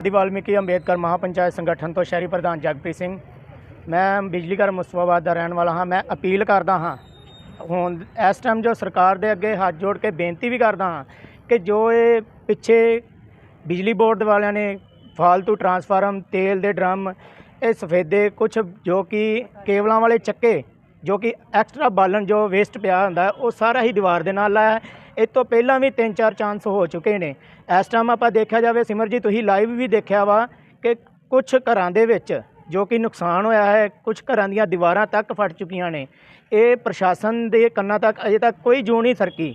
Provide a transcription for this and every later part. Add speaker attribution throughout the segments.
Speaker 1: ਦੀ ਵਾਲਮੀਕੀ ਅੰਬੇਦਕਰ ਮਹਾਪੰਚਾਇਤ ਸੰਗਠਨ ਤੋਂ ਸ਼ਹਿਰੀ ਪ੍ਰਧਾਨ ਜਗਪ੍ਰੀਤ ਸਿੰਘ। ਮੈਂ ਬਿਜਲੀ ਘਰ ਮੁਸਤਫਾਬਾਦ ਦਾ ਰਹਿਣ ਵਾਲਾ ਹਾਂ। ਮੈਂ ਅਪੀਲ ਕਰਦਾ ਹਾਂ, ਹੁਣ ਇਸ ਟਾਈਮ ਜੋ ਸਰਕਾਰ ਦੇ ਅੱਗੇ ਹੱਥ ਜੋੜ ਕੇ ਬੇਨਤੀ ਵੀ ਕਰਦਾ ਹਾਂ ਕਿ ਜੋ ਇਹ ਪਿੱਛੇ ਬਿਜਲੀ ਬੋਰਡ ਵਾਲਿਆਂ ਨੇ ਫਾਲਤੂ ਟਰਾਂਸਫਾਰਮ, ਤੇਲ ਦੇ ਡਰਮ, ਇਹ ਸਫੇਦੇ ਕੁਝ ਜੋ ਕਿ ਕੇਬਲਾਂ ਵਾਲੇ ਚੱਕੇ, ਜੋ ਕਿ ਐਕਸਟਰਾ ਬਾਲਣ ਜੋ ਵੇਸਟ ਪਿਆ ਹੁੰਦਾ ਉਹ ਸਾਰਾ ਹੀ ਦੀਵਾਰ ਦੇ ਨਾਲ ਲਾਇਆ ਹੈ। ਇਹ ਤੋਂ ਪਹਿਲਾਂ ਵੀ ਤਿੰਨ ਚਾਰ ਚਾਂਸ ਹੋ ਚੁੱਕੇ ਨੇ। ਇਸ ਟਾਈਮ ਆਪਾਂ ਦੇਖਿਆ ਜਾਵੇ ਸਿਮਰ ਜੀ ਤੁਸੀਂ ਲਾਈਵ ਵੀ ਦੇਖਿਆ ਵਾ ਕਿ ਕੁਝ ਘਰਾਂ ਦੇ ਵਿੱਚ ਜੋ ਕਿ ਨੁਕਸਾਨ ਹੋਇਆ ਹੈ ਕੁਝ ਘਰਾਂ ਦੀਆਂ ਦੀਵਾਰਾਂ ਤੱਕ ਫਟ ਚੁੱਕੀਆਂ ਨੇ। ਇਹ ਪ੍ਰਸ਼ਾਸਨ ਦੇ ਕੰਨਾਂ ਤੱਕ ਅਜੇ ਤੱਕ ਕੋਈ ਜੂ ਨਹੀਂ ਸਰਕੀ।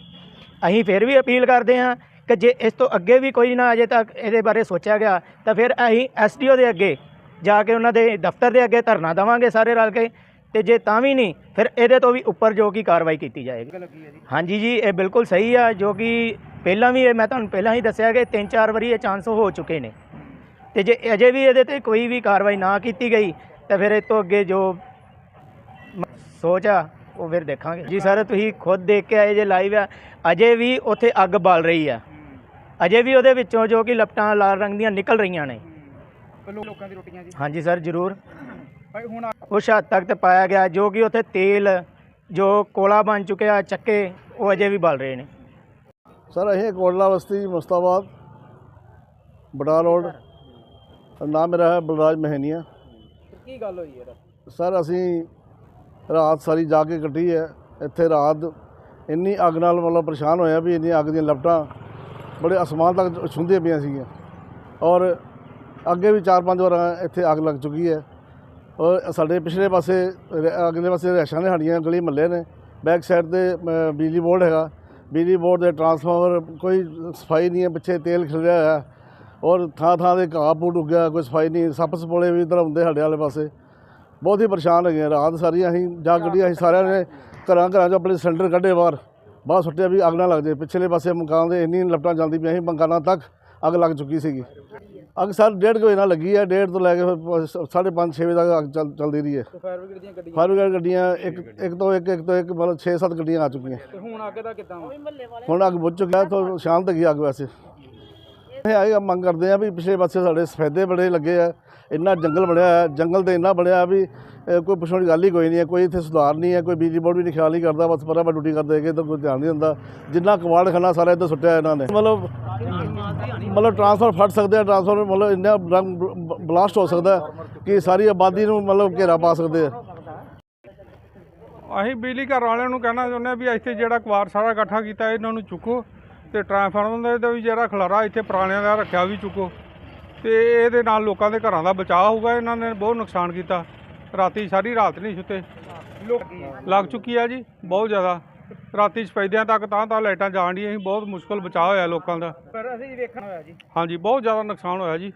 Speaker 1: ਅਸੀਂ ਫਿਰ ਵੀ ਅਪੀਲ ਕਰਦੇ ਹਾਂ ਕਿ ਜੇ ਇਸ ਤੋਂ ਅੱਗੇ ਵੀ ਕੋਈ ਨਾ ਅਜੇ ਤੱਕ ਇਹਦੇ ਬਾਰੇ ਸੋਚਿਆ ਗਿਆ, ਤਾਂ ਫਿਰ ਅਸੀਂ ਐਸਡੀਓ ਦੇ ਅੱਗੇ ਜਾ ਕੇ ਉਹਨਾਂ ਦੇ ਦਫ਼ਤਰ ਦੇ ਅੱਗੇ ਧਰਨਾ ਦੇਵਾਂਗੇ ਸਾਰੇ ਰਲ ਕੇ। ਤੇ ਜੇ ਤਾਂ ਵੀ ਨਹੀਂ ਫਿਰ ਇਹਦੇ ਤੋਂ ਵੀ ਉੱਪਰ ਜੋ ਕਿ ਕਾਰਵਾਈ ਕੀਤੀ ਜਾਏਗੀ। ਹਾਂਜੀ ਜੀ ਇਹ ਬਿਲਕੁਲ ਸਹੀ ਆ ਜੋ ਕਿ ਪਹਿਲਾਂ ਵੀ ਇਹ ਮੈਂ ਤੁਹਾਨੂੰ ਪਹਿਲਾਂ ਹੀ ਦੱਸਿਆ ਕਿ ਤਿੰਨ ਚਾਰ ਵਾਰੀ ਇਹ ਚਾਂਸ ਹੋ ਚੁੱਕੇ ਨੇ। ਤੇ ਜੇ ਅਜੇ ਵੀ ਇਹਦੇ ਤੇ ਕੋਈ ਵੀ ਕਾਰਵਾਈ ਨਾ ਕੀਤੀ ਗਈ ਤਾਂ ਫਿਰ ਇਹ ਤੋਂ ਅੱਗੇ ਜੋ ਸੋਚ ਆ ਉਹ ਫਿਰ ਦੇਖਾਂਗੇ। ਜੀ ਸਰ ਤੁਸੀਂ ਖੁਦ ਦੇਖ ਕੇ ਆਏ ਜੇ ਲਾਈਵ ਆ ਅਜੇ ਵੀ ਉੱਥੇ ਅੱਗ ਬਲ ਰਹੀ ਆ। ਅਜੇ ਵੀ ਉਹਦੇ ਵਿੱਚੋਂ ਜੋ ਕਿ ਲਪਟਾਂ ਲਾਲ ਰੰਗ ਦੀਆਂ ਨਿਕਲ ਰਹੀਆਂ ਨੇ।
Speaker 2: ਲੋਕਾਂ ਦੀ ਰੋਟੀਆਂ ਜੀ।
Speaker 1: ਹਾਂਜੀ ਸਰ ਜ਼ਰੂਰ।
Speaker 2: ਭਾਈ ਹੁਣ
Speaker 1: ਉਸ ਹੱਦ ਤੱਕ ਤੇ ਪਾਇਆ ਗਿਆ ਜੋ ਕਿ ਉੱਥੇ ਤੇਲ ਜੋ ਕੋਲਾ ਬਣ ਚੁੱਕਿਆ ਚੱਕੇ ਉਹ ਅਜੇ ਵੀ ਬਲ ਰਹੇ ਨੇ।
Speaker 3: ਸਰ ਅਸੀਂ ਕੋਟਲਾ ਬਸਤੀ ਮੁਸਤਾਬਾਦ ਬਟਾਲਾ ਰੋਡ। ਨਾਮ ਮੇਰਾ ਹੈ ਬਲਰਾਜ ਮਹਿਨੀਆ।
Speaker 2: ਕੀ ਗੱਲ ਹੋਈ ਯਾਰ
Speaker 3: ਸਰ ਅਸੀਂ ਰਾਤ ਸਾਰੀ ਜਾ ਕੇ ਕੱਢੀ ਹੈ। ਇੱਥੇ ਰਾਤ ਇੰਨੀ ਅੱਗ ਨਾਲ ਮਤਲਬ ਪਰੇਸ਼ਾਨ ਹੋਇਆ ਵੀ ਇੰਨੀ ਅੱਗ ਦੀਆਂ ਲਪਟਾਂ ਬੜੇ ਅਸਮਾਨ ਤੱਕ ਛੁੰਦੀਆਂ ਪਈਆਂ ਸੀਗੀਆਂ। ਔਰ ਅੱਗੇ ਵੀ ਚਾਰ ਪੰਜ ਵਾਰ ਇੱਥੇ ਅੱਗ ਲੱਗ ਚੁੱਕੀ ਹੈ। ਔਰ ਸਾਡੇ ਪਿਛਲੇ ਪਾਸੇ ਰ- ਅਗਲੇ ਪਾਸੇ ਰੈਸ਼ਾਂ ਨੇ ਸਾਡੀਆਂ ਗਲੀ ਮਹੱਲੇ ਨੇ। ਬੈਕ ਸਾਈਡ ਤੇ ਅ, ਬਿਜਲੀ ਬੋਰਡ ਹੈਗਾ। ਬਿਜਲੀ ਬੋਰਡ ਦੇ ਟਰਾਂਸਫਾਰਮਰ ਕੋਈ ਸਫ਼ਾਈ ਨਹੀਂ ਹੈ ਪਿੱਛੇ ਤੇਲ ਖਿਲ ਰਿਹਾ ਹੈ। ਔਰ ਥਾਂ ਥਾਂ 'ਤੇ ਘਾਹ ਪੂਟ ਉੱਗਿਆ ਕੋਈ ਸਫ਼ਾਈ ਨਹੀਂ। ਸੱਪ ਸਪੋਲੇ ਵੀ ਇੱਧਰ ਹੁੰਦੇ ਸਾਡੇ ਵਾਲੇ ਪਾਸੇ। ਬਹੁਤ ਹੀ ਪਰੇਸ਼ਾਨ ਹੈਗੇ ਹਾਂ। ਰਾਤ ਸਾਰੀ ਅਸੀਂ ਜਾ ਗੱਡੀ ਅਸੀਂ ਸਾਰਿਆਂ ਨੇ ਘਰਾਂ ਘਰਾਂ 'ਚੋਂ ਆਪਣੇ ਸਿਲੰਡਰ ਕੱਢੇ ਬਾਹਰ। ਬਾਹਰ ਸੁੱਟਿਆ ਵੀ ਅੱਗ ਨਾ ਲੱਗ ਜੇ ਪਿਛਲੇ ਪਾਸੇ ਮਕਾਨ ਦੇ ਇੰਨੀ ਲਪਟਾਂ ਜਾਂਦੀ ਪਈਆਂ ਸੀ ਮਕਾਨਾਂ ਤੱਕ ਅੱਗ ਲੱਗ ਚੁੱਕੀ ਸੀਗੀ। ਅੱਗ ਸਰ ਡੇਢ ਕੁ ਵਜੇ ਨਾਲ ਲੱਗੀ ਹੈ ਡੇਢ ਤੋਂ ਲੈ ਕੇ ਫਿਰ ਸਾਢੇ ਪੰਜ 6 ਵਜੇ ਤੱਕ ਅੱਗ ਚੱਲ ਚੱਲਦੀ ਰਹੀ ਹੈ।
Speaker 2: ਫਾਇਰ ਬ੍ਰਿਗੇਡ ਦੀਆਂ ਗੱਡੀਆਂ?
Speaker 3: ਫਾਇਰ ਬ੍ਰਿਗੇਡ ਗੱਡੀਆਂ ਇੱਕ ਇੱਕ ਤੋਂ ਇੱਕ ਇੱਕ ਤੋਂ ਇੱਕ ਮਤਲਬ 6-7 ਗੱਡੀਆਂ ਆ ਚੁੱਕੀਆਂ।
Speaker 2: ਤੇ ਹੁਣ ਅੱਗੇ ਦਾ ਕਿੱਦਾਂ? ਵਾ?
Speaker 3: ਹੁਣ ਅੱਗ ਬੁੱਝ ਚੁੱਕੀ ਹੈ ਤੋਂ ਸ਼ਾਂਤ ਹੈਗੀ ਅੱਗ ਵੈਸੇ। ਇਹ ਆਏ ਮੰਗ ਕਰਦੇ ਆ ਵੀ ਪਿਛਲੇ ਪਾਸੇ ਸਾਡੇ ਸਫੈਦੇ ਬੜੇ ਲੱਗੇ ਆ ਇੰਨਾ ਜੰਗਲ ਬਣਿਆ ਹੈ ਜੰਗਲ ਤੇ ਇੰਨਾ ਬਣਿਆ ਵੀ ਅ, ਕੋਈ ਪੁੱਛਣ ਦੀ ਗੱਲ ਹੀ ਕੋਈ ਨਹੀਂ ਹੈ ਕੋਈ ਇੱਥੇ ਸੁਧਾਰ ਨਹੀਂ ਹੈ ਕੋਈ ਬਿਜਲੀ ਬੋਰਡ ਵੀ ਨਹੀਂ ਖਿਆਲ ਨਹੀਂ ਕਰਦਾ ਬਸ ਪਰਾਂ ਡਿਊਟੀ ਕਰਦੇ ਹੈਗੇ ਤਾਂ ਕੋਈ ਧਿਆਨ ਨਹੀਂ ਦਿੰਦਾ। ਜਿੰਨਾ ਕਵਾੜ ਖਾਨਾ ਸਾਰਾ ਇੱਧਰ ਸੁੱਟਿਆ ਇਹਨਾਂ ਨੇ। ਮਤਲਬ ਮਤਲਬ ਟਰਾਂਸਫਰ ਫਟ ਸਕਦੇ ਆ ਟਰਾਂਸਫਰ ਮਤਲਬ ਇੰਨਾ ਬਲਾਸਟ ਹੋ ਸਕਦਾ ਕਿ ਸਾਰੀ ਆਬਾਦੀ ਨੂੰ ਮਤਲਬ ਘੇਰਾ ਪਾ ਸਕਦੇ ਆ।
Speaker 4: ਅਸੀਂ ਬਿਜਲੀ ਘਰ ਵਾਲਿਆਂ ਨੂੰ ਕਹਿਣਾ ਚਾਹੁੰਦੇ ਹਾਂ ਵੀ ਇੱਥੇ ਜਿਹੜਾ ਕਵਾਰ ਸਾਰਾ ਇਕੱਠਾ ਕੀਤਾ, ਇਹਨਾਂ ਨੂੰ ਚੁੱਕੋ ਤੇ ਟਰਾਂਸਫਾਰਮਰ ਦਾ ਵੀ ਜਿਹੜਾ ਖਲਾਰਾ ਇੱਥੇ ਪੁਰਾਣਿਆਂ ਦਾ ਰੱਖਿਆ ਵੀ ਚੁੱਕੋ। ਤੇ ਇਹਦੇ ਨਾਲ ਲੋਕਾਂ ਦੇ ਘਰਾਂ ਦਾ ਬਚਾਅ ਹੋਊਗਾ, ਇਹਨਾਂ ਨੇ ਬਹੁਤ ਨੁਕਸਾਨ ਕੀਤਾ। ਰਾਤੀ ਸਾਰੀ ਰਾਤ ਨਹੀਂ ਸੁੱਤੇ। ਲੱਗ ਚੁੱਕੀ ਆ ਜੀ, ਬਹੁਤ ਜ਼ਿਆਦਾ। ਰਾਤੀ ਸਪੈਦਿਆਂ ਤੱਕ ਤਾਂ ਤਾਂ ਲਾਈਟਾਂ ਜਾਣ ਡੀਆਂ ਸੀ ਬਹੁਤ ਮੁਸ਼ਕਲ ਬਚਾਅ ਹੋਇਆ ਲੋਕਾਂ ਦਾ।
Speaker 2: ਪਰ ਅਸੀਂ ਵੇਖਣ ਹੋਇਆ ਜੀ।
Speaker 4: ਹਾਂਜੀ ਬਹੁਤ ਜ਼ਿਆਦਾ ਨੁਕਸਾਨ ਹੋਇਆ ਜੀ।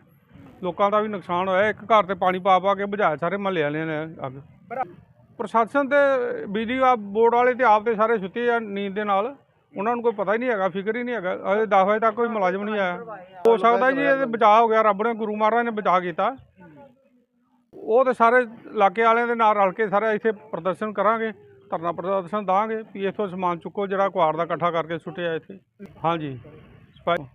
Speaker 4: ਲੋਕਾਂ ਦਾ ਵੀ ਨੁਕਸਾਨ ਹੋਇਆ ਇੱਕ ਘਰ ਤੇ ਪਾਣੀ ਪਾ ਪਾ ਕੇ ਬੁਝਾਇਆ ਸਾਰੇ ਮਹੱਲੇ ਵਾਲਿਆਂ ਨੇ ਅੱਗ।
Speaker 2: ਪਰ
Speaker 4: ਪ੍ਰਸ਼ਾਸਨ ਤੇ ਬਿਜਲੀ ਵਾ- ਬੋਰਡ ਵਾਲੇ ਤੇ ਆਪ ਤੇ ਸਾਰੇ ਸੁੱਤੇ ਆ ਨੀਂਦ ਦੇ ਨਾਲ। ਉਹਨਾਂ ਨੂੰ ਕੋਈ ਪਤਾ ਹੀ ਨਹੀਂ ਹੈਗਾ ਫਿਕਰ ਹੀ ਨਹੀਂ ਹੈਗਾ। ਅਜੇ 10 ਵਜੇ ਤੱਕ ਕੋਈ ਮੁਲਾਜ਼ਮ ਨਹੀਂ ਆਇਆ। ਹੋ ਸਕਦਾ ਜੀ ਇਹ ਬਚਾਅ ਹੋ ਗਿਆ ਰੱਬ ਨੇ ਗੁਰੂ ਮਹਾਰਾਜ ਨੇ ਬਚਾਅ ਕੀਤਾ। ਉਹ ਤੇ ਸਾਰੇ ਇਲਾਕੇ ਵਾਲਿਆਂ ਦੇ ਨਾਲ ਰਲ ਕੇ ਸਾਰੇ ਇੱਥੇ ਪ੍ਰਦਰਸ਼ਨ ਕਰਾਂਗੇ। ਧਰਨਾ ਪ੍ਰਦਰਸ਼ਨ ਦਾਂਗੇ ਵੀ ਇੱਥੋਂ ਸਮਾਨ ਚੁੱਕੋ ਜਿਹੜਾ ਕੁਆੜ ਦਾ ਇਕੱਠਾ ਕਰਕੇ ਸੁੱਟਿਆ ਇੱਥੇ। ਹਾਂਜੀ। ਸਫ਼ਾਈ